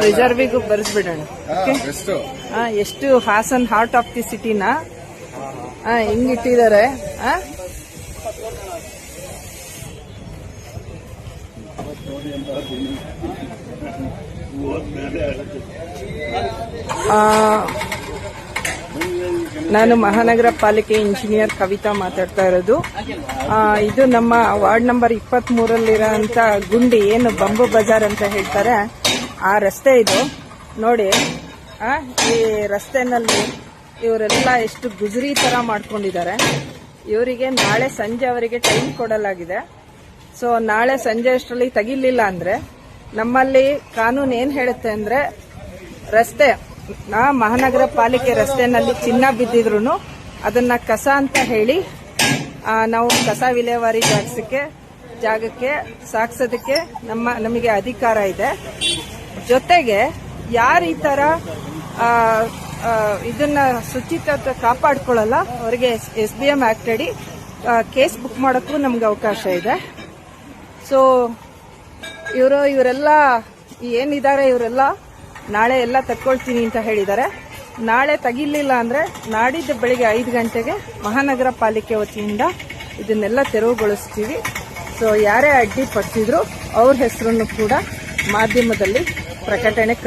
ರಿಸರ್ವಿಗೂ ಬರ್ಸ್ಬಿಡೋಣ. ಎಷ್ಟು Hassan heart of the ಸಿಟಿನ? ಹಿಂಗಿಟ್ಟಿದ್ದಾರೆ ಆ? ನಾನು ಮಹಾನಗರ ಪಾಲಿಕೆ ಇಂಜಿನಿಯರ್ ಕವಿತಾ ಮಾತಾಡ್ತಾ ಇರೋದು. ಇದು ನಮ್ಮ ವಾರ್ಡ್ ನಂಬರ್ ಇಪ್ಪತ್ತ್ ಮೂರಲ್ಲಿರೋಂಥ ಗುಂಡಿ, ಏನು ಬಂಬು ಬಜಾರ್ ಅಂತ ಹೇಳ್ತಾರೆ. ಆ ರಸ್ತೆ ಇದು. ನೋಡಿ ಈ ರಸ್ತೆನಲ್ಲಿ ಇವರೆಲ್ಲ ಎಷ್ಟು ಗುಜರಿ ತರ ಮಾಡ್ಕೊಂಡಿದ್ದಾರೆ. ಇವರಿಗೆ ನಾಳೆ ಸಂಜೆ ಅವರಿಗೆ ಟೈಮ್ ಕೊಡಲಾಗಿದೆ. ಸೊ, ನಾಳೆ ಸಂಜೆ ಅಷ್ಟರಲ್ಲಿ ತೆಗಿಲಿಲ್ಲ ಅಂದ್ರೆ ನಮ್ಮಲ್ಲಿ ಕಾನೂನು ಏನ್ ಹೇಳುತ್ತೆ ಅಂದ್ರೆ ರಸ್ತೆ ಮಹಾನಗರ ಪಾಲಿಕೆ ರಸ್ತೆನಲ್ಲಿ ಚಿನ್ನ ಬಿದ್ದಿದ್ರು ಅದನ್ನ ಕಸ ಅಂತ ಹೇಳಿ ನಾವು ಕಸ ವಿಲೇವಾರಿ ಜಾಗಕ್ಕೆ ಜಾಗಕ್ಕೆ ಸಾಗಿಸೋದಕ್ಕೆ ನಮ್ಮ ನಮಗೆ ಅಧಿಕಾರ ಇದೆ. ಜೊತೆಗೆ ಯಾರು ಈ ಆ, ಇದನ್ನ ಶುಚಿತ್ವ ಕಾಪಾಡ್ಕೊಳ್ಳಲ್ಲ ಅವರಿಗೆ ಎಸ್ ಬಿ ಎಂ ಆಕ್ಟ್ ಅಡಿ ಕೇಸ್ ಬುಕ್ ಮಾಡೋಕ್ಕೂ ನಮ್ಗೆ ಅವಕಾಶ ಇದೆ. ಸೊ ಇವರು ಇವರೆಲ್ಲ ಏನಿದ್ದಾರೆ ಇವರೆಲ್ಲ ನಾಳೆ ಎಲ್ಲ ತಕ್ಕೊಳ್ತೀನಿ ಅಂತ ಹೇಳಿದ್ದಾರೆ. ನಾಳೆ ತೆಗಿಲಿಲ್ಲ ಅಂದ್ರೆ ನಾಡಿದ್ದು ಬೆಳಿಗ್ಗೆ ಐದು ಗಂಟೆಗೆ ಮಹಾನಗರ ಪಾಲಿಕೆ ವತಿಯಿಂದ ಇದನ್ನೆಲ್ಲ ತೆರವುಗೊಳಿಸ್ತೀವಿ. ಸೊ ಯಾರೇ ಅಡ್ಡಿ ಪಟ್ಟಿದ್ರು ಅವ್ರ ಹೆಸರನ್ನು ಕೂಡ ಮಾಧ್ಯಮದಲ್ಲಿ ಪ್ರಕಟಣೆ ಕಳಿಸ್ತೀವಿ.